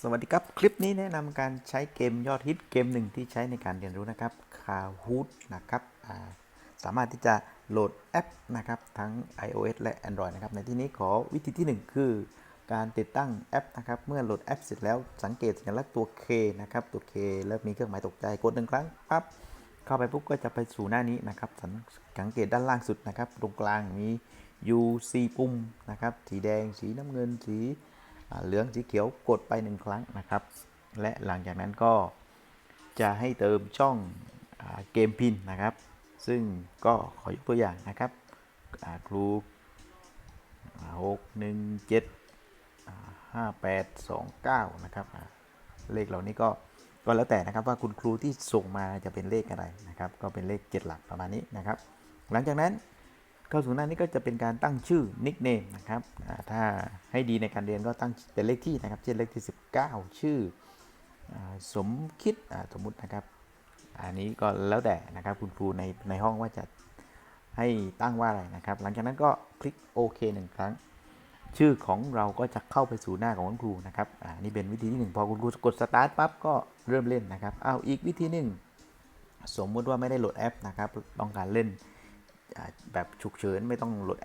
สวัสดีครับ คลิปนี้แนะนำการใช้เกมยอดฮิตเกมหนึ่งที่ใช้ในการเรียนรู้นะครับ Kahoot นะครับสามารถที่จะโหลดแอปนะครับทั้ง iOS และ Android นะครับ ในที่นี้ขอวิธีที่ 1 คือ การติดตั้งแอปนะครับ เมื่อโหลดแอปเสร็จแล้วสังเกตสัญลักษณ์ตัว K นะครับ ตัว K แล้วมีเครื่องหมายตกใจกดหนึ่งครั้งปั๊บเข้าไปปุ๊บก็จะไปสู่หน้านี้นะครับ สังเกตด้านล่างสุดนะครับ ตรงกลางมี UC ปุ่มนะครับ สีแดง สีน้ำเงิน สี เหลืองสีเขียวกดไปหนึ่งครั้งนะครับ และหลังจากนั้นก็จะให้เติมช่องเกมพินนะครับ ซึ่งก็ขอยกตัวอย่างนะครับครูหกหนึ่งเจ็ดห้าแปดสองเก้านะครับเลขเหล่านี้ก็ก็แล้วแต่นะครับว่าคุณครูที่ส่งมาจะเป็นเลขอะไรนะครับ ก็เป็นเลข 7 หลักประมาณนี้นะครับ หลังจากนั้น เข้าสู่หน้านี้ก็จะเป็นการตั้งชื่อนิกเนมนะครับถ้าให้ดีในการเรียนก็ตั้งเป็นเลขที่นะครับ เช่นเลขที่ 19 ชื่ออสมคิดสมมุตินะครับ อันนี้ก็แล้วแต่นะครับคุณครูในในห้องว่าจะให้ตั้งว่าอะไรนะครับ หลังจากนั้นก็คลิกโอเคหนึ่งครั้ง ชื่อของเราก็จะเข้าไปสู่หน้าของคุณครูนะครับอ่านี่เป็นวิธีที่หนึ่งพอคุณครูกดสตาร์ทปั๊บก็เริ่มเล่นนะครับเอาอีกวิธีหนึ่งสมมุติว่าไม่ได้โหลดแอปนะครับต้องการเล่น แบบฉุกเฉินไม่ต้องโหลด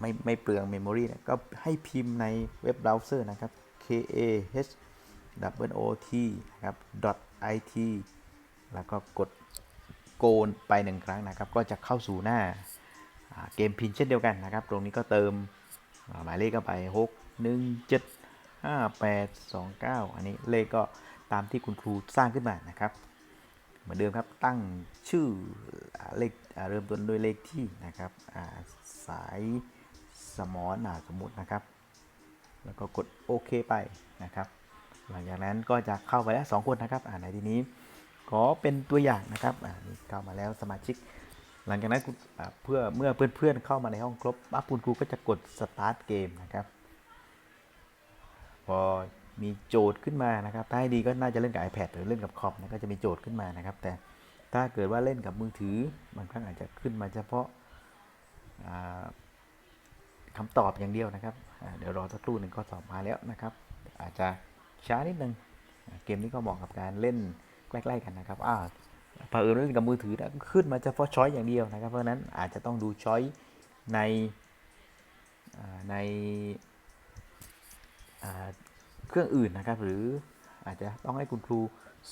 ไม่ไม่เปลืองเมมโมรีก็ให้พิมพ์ในเว็บเบราว์เซอร์นะครับ k a h w o t นะครับ .it แล้วก็กดโกนไปหนึ่งครั้งนะครับ ก็จะเข้าสู่หน้าเกมพินเช่นเดียวกันนะครับ ตรงนี้ก็เติมหมายเลขเข้าไป6 1 7 5 8 2 9 อันนี้เลขก็ตามที่คุณครูสร้างขึ้นมานะครับ เหมือนเดิมครับตั้งชื่อ เลขเริ่มต้นด้วยเลขที่นะครับาสายสมอนาสมมุตินะครับ แล้วก็กดโอเคไปนะครับ หลังจากนั้นก็จะเข้าไปแล้วสองคนนะครับในที่นี้ขอเป็นตัวอย่างนะครับนี่เข้ามาแล้วสมาชิก หลังจากนั้นเพื่อเมื่อเพื่อนๆเข้ามาในห้องครบปั๊บคุณครูก็จะกดสตาร์ทเกมนะครับพอมีโจทย์ขึ้นมานะครับ ถ้าให้ดีก็น่าจะเล่นกับ iPad หรือเล่นกับคอมนะก็จะมีโจทย์ขึ้นมานะครับ แต่ ถ้าเกิดว่าเล่นกับมือถือบางครั้งอาจจะขึ้นมาเฉพาะาคำตอบอย่างเดียวนะครับ เดี๋ยวรอสักครู่หนึ่งก็ตอบมาแล้วนะครับ อาจจะช้านิดนึงอ่าเกมนี้ก็เหมาะกับการเล่นใกล้ๆกันนะครับอ้าเผอิญเล่นกับมือถือนะขึ้นมาเฉพาะช้อยอย่างเดียวนะครับ เพราะนั้นอาจจะต้องดูช้อยในในเครื่องอื่นนะครับหรือ อาจจะต้องให้คุณครู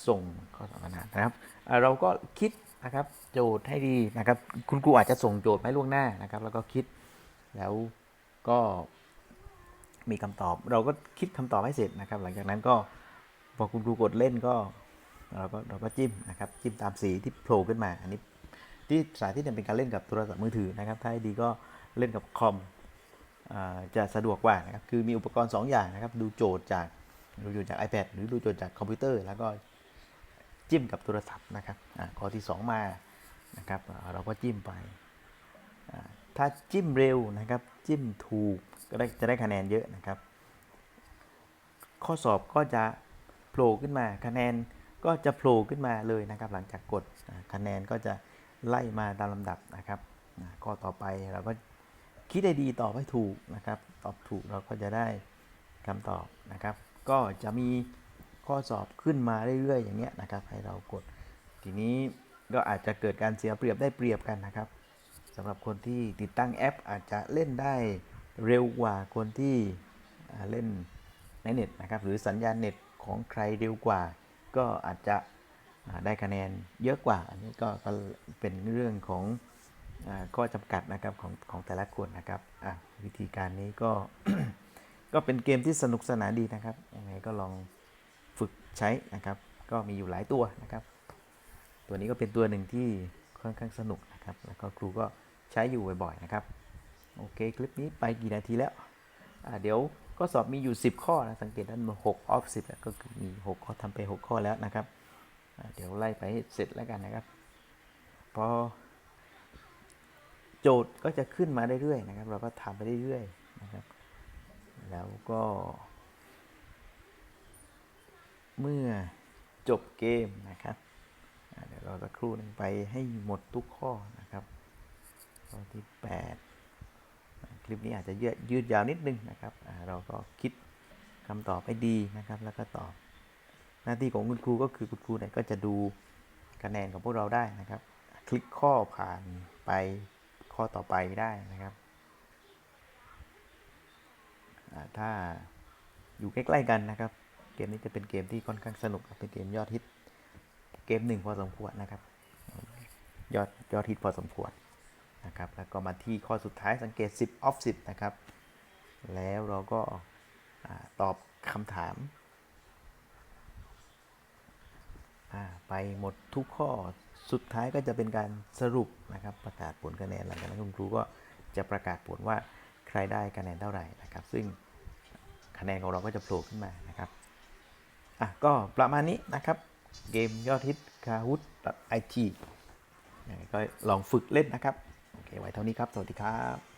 ส่งข้อสอบมานะครับ เราก็คิดนะครับโจทย์ให้ดีนะครับ คุณครูอาจจะส่งโจทย์มาให้ล่วงหน้านะครับ แล้วก็คิดแล้วก็มีคำตอบ เราก็คิดคำตอบให้เสร็จนะครับ หลังจากนั้นก็พอคุณครูกดเล่นก็เราก็เราก็จิ้มนะครับจิ้มตามสีที่โผล่ขึ้นมา อันนี้ที่สาธิตเนี่ยเป็นการเล่นกับโทรศัพท์มือถือนะครับ ถ้าให้ดีก็เล่นกับคอมอจะสะดวกกว่านะครับ คือมีอุปกรณ์ 2 อย่างนะครับ ดูโจทย์จาก ดูโจทย์จาก iPad หรือดูโจทย์จากคอมพิวเตอร์ แล้วก็จิ้มกับโทรศัพท์นะครับอข้อที่ 2 มานะครับเราก็จิ้มไป ถ้าจิ้มเร็วนะครับ จิ้มถูกก็ได้จะได้คะแนนเยอะนะครับ ข้อสอบก็จะโผล่ขึ้นมาคะแนนก็จะโผล่ขึ้นมาเลยนะครับ หลังจากกดคะแนนก็จะไล่มาตามลำดับนะครับข้อต่อไปเราก็คิดได้ดีตอบให้ถูกนะครับ ตอบถูกเราก็จะได้คำตอบนะครับ ก็จะมีข้อสอบขึ้นมาเรื่อยๆ อย่างเงี้ยนะครับ ให้เรากด ทีนี้ก็อาจจะเกิดการเสียเปรียบได้เปรียบกันนะครับสำหรับคนที่ติดตั้งแอป อาจจะเล่นได้เร็วกว่าคนที่เล่นในเน็ตนะครับ หรือสัญญาณเน็ตของใครเร็วกว่า ก็อาจจะได้คะแนนเยอะกว่า อันนี้ก็เป็นเรื่องของข้อจำกัดนะครับของของแต่ละคนนะครับวิธีการนี้ก็ ก็เป็นเกมที่สนุกสนานดีนะครับ ยังไงก็ลองฝึกใช้นะครับ ก็มีอยู่หลายตัวนะครับ ตัวนี้ก็เป็นตัวหนึ่งที่ค่อนข้างสนุกนะครับ แล้วก็ครูก็ใช้อยู่บ่อยๆนะครับ โอเค คลิปนี้ไปกี่นาทีแล้ว เดี๋ยวก็สอบมีอยู่ 10 ข้อนะ สังเกตด้านบน6ออฟ10แล้วก็คือมี 6 ข้อทำไป 6 ข้อแล้วนะครับ เดี๋ยวไล่ไปให้เสร็จแล้วกันนะครับ พอโจทย์ก็จะขึ้นมาเรื่อยๆนะครับ เราก็ทำไปเรื่อยๆ แล้วก็ เมื่อจบเกมนะครับเดี๋ยวเราจะครู่หนึ่งไปให้หมดทุกข้อนะครับข้อที่ 8 คลิปนี้อาจจะยืดยืดยาวนิดนึงนะครับ เราก็คิดคำตอบให้ดีนะครับ แล้วก็ตอบ หน้าที่ของคุณครูก็คือคุณครูเนี่ยก็จะดูคะแนนของพวกเราได้นะครับ คลิกข้อผ่านไปข้อต่อไปได้นะครับอ่า ถ้าอยู่ใกล้ๆกันนะครับ เกมนี้จะเป็นเกมที่ค่อนข้างสนุกเป็นเกมยอดฮิต เกมหนึ่งพอสมควรนะครับ ยอดยอดฮิตพอสมควรนะครับ แล้วก็มาที่ข้อสุดท้ายสังเกต 10 off 10 นะครับ แล้วเราก็าตอบคำถามาไปหมดทุกข้อสุดท้ายก็จะเป็นการสรุปนะครับประกาศผลคะแนนหลังจากนั้นคุณครูก็จะประกาศผลว่าใครได้คะแนนเท่าไหร่นะครับ ซึ่ง คะแนนของเราก็จะโผล่ขึ้นมานะครับอะก็ประมาณนี้นะครับ เกมยอดฮิต Kahoot IG ยังไงก็ลองฝึกเล่นนะครับ โอเค ไว้เท่านี้ครับ สวัสดีครับ